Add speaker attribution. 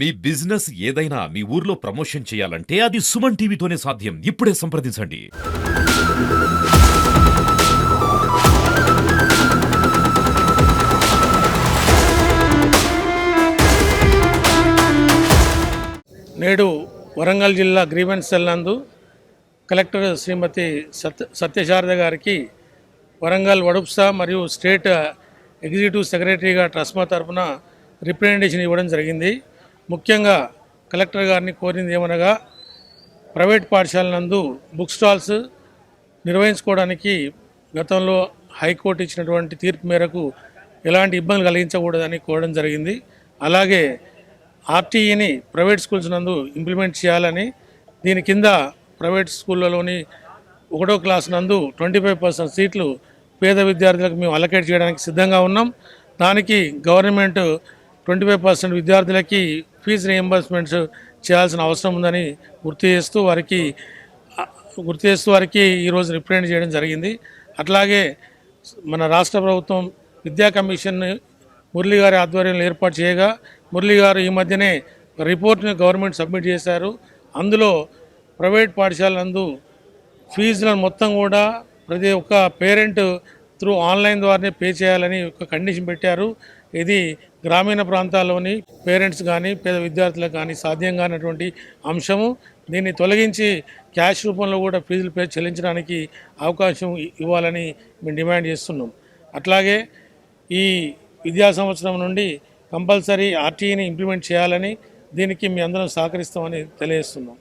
Speaker 1: మీ business ఏదైనా మీ ఊర్లో promotion చేయాలంటే అది సుమన్ టీవీతోనే సాధ్యం. ఇప్పుడే సంప్రదించండి.
Speaker 2: నేడు వరంగల్ జిల్లా గ్రీవెన్స్ సెల్ నందు కలెక్టర్ శ్రీమతి సత్య సత్యశారద గారికి వరంగల్ వడుప్సా మరియు స్టేట్ ఎగ్జిక్యూటివ్ సెక్రటరీగా ట్రస్మా తరఫున రిప్రజెంటేషన్ ఇవ్వడం జరిగింది. ముఖ్యంగా కలెక్టర్ గారిని కోరింది ఏమనగా ప్రైవేట్ పాఠశాల నందు బుక్ స్టాల్స్ నిర్వహించుకోవడానికి గతంలో హైకోర్టు ఇచ్చినటువంటి తీర్పు మేరకు ఎలాంటి ఇబ్బందులు కలిగించకూడదని కోరడం జరిగింది. అలాగే ఆర్టీఈని ప్రైవేట్ స్కూల్స్ నందు ఇంప్లిమెంట్ చేయాలని దీని కింద ప్రైవేట్ స్కూళ్ళలోని ఒకటో క్లాస్ నందు ట్వంటీ ఫైవ్ పర్సెంట్ సీట్లు పేద విద్యార్థులకు మేము అలకేట్ చేయడానికి సిద్ధంగా ఉన్నాం. దానికి గవర్నమెంట్ ట్వంటీ ఫైవ్ పర్సెంట్ విద్యార్థులకి ఫీజు రియంబర్స్మెంట్స్ చేయాల్సిన అవసరం ఉందని గుర్తు చేస్తూ వారికి గుర్తు చేస్తూ వారికి ఈరోజు రిప్రజెంట్ చేయడం జరిగింది. అట్లాగే మన రాష్ట్ర ప్రభుత్వం విద్యా కమిషన్ మురళి గారి ఆధ్వర్యంలో ఏర్పాటు చేయగా మురళి గారు ఈ మధ్యనే రిపోర్ట్ని గవర్నమెంట్ సబ్మిట్ చేశారు. అందులో ప్రైవేట్ పాఠశాల నందు ఫీజులను మొత్తం కూడా ప్రతి ఒక్క పేరెంట్ త్రూ ఆన్లైన్ ద్వారానే పే చేయాలని ఒక కండిషన్ పెట్టారు. ఇది గ్రామీణ ప్రాంతాల్లోని పేరెంట్స్ కానీ పేద విద్యార్థులకు కానీ సాధ్యం కానటువంటి అంశము దీన్ని తొలగించి క్యాష్ రూపంలో కూడా ఫీజులు పే చెల్లించడానికి అవకాశం ఇవ్వాలని మేము డిమాండ్ చేస్తున్నాం. అట్లాగే ఈ విద్యా సంవత్సరం నుండి కంపల్సరీ ఆర్టీఈని ఇంప్లిమెంట్ చేయాలని దీనికి మీ అందరం సహకరిస్తామని తెలియజేస్తున్నాం.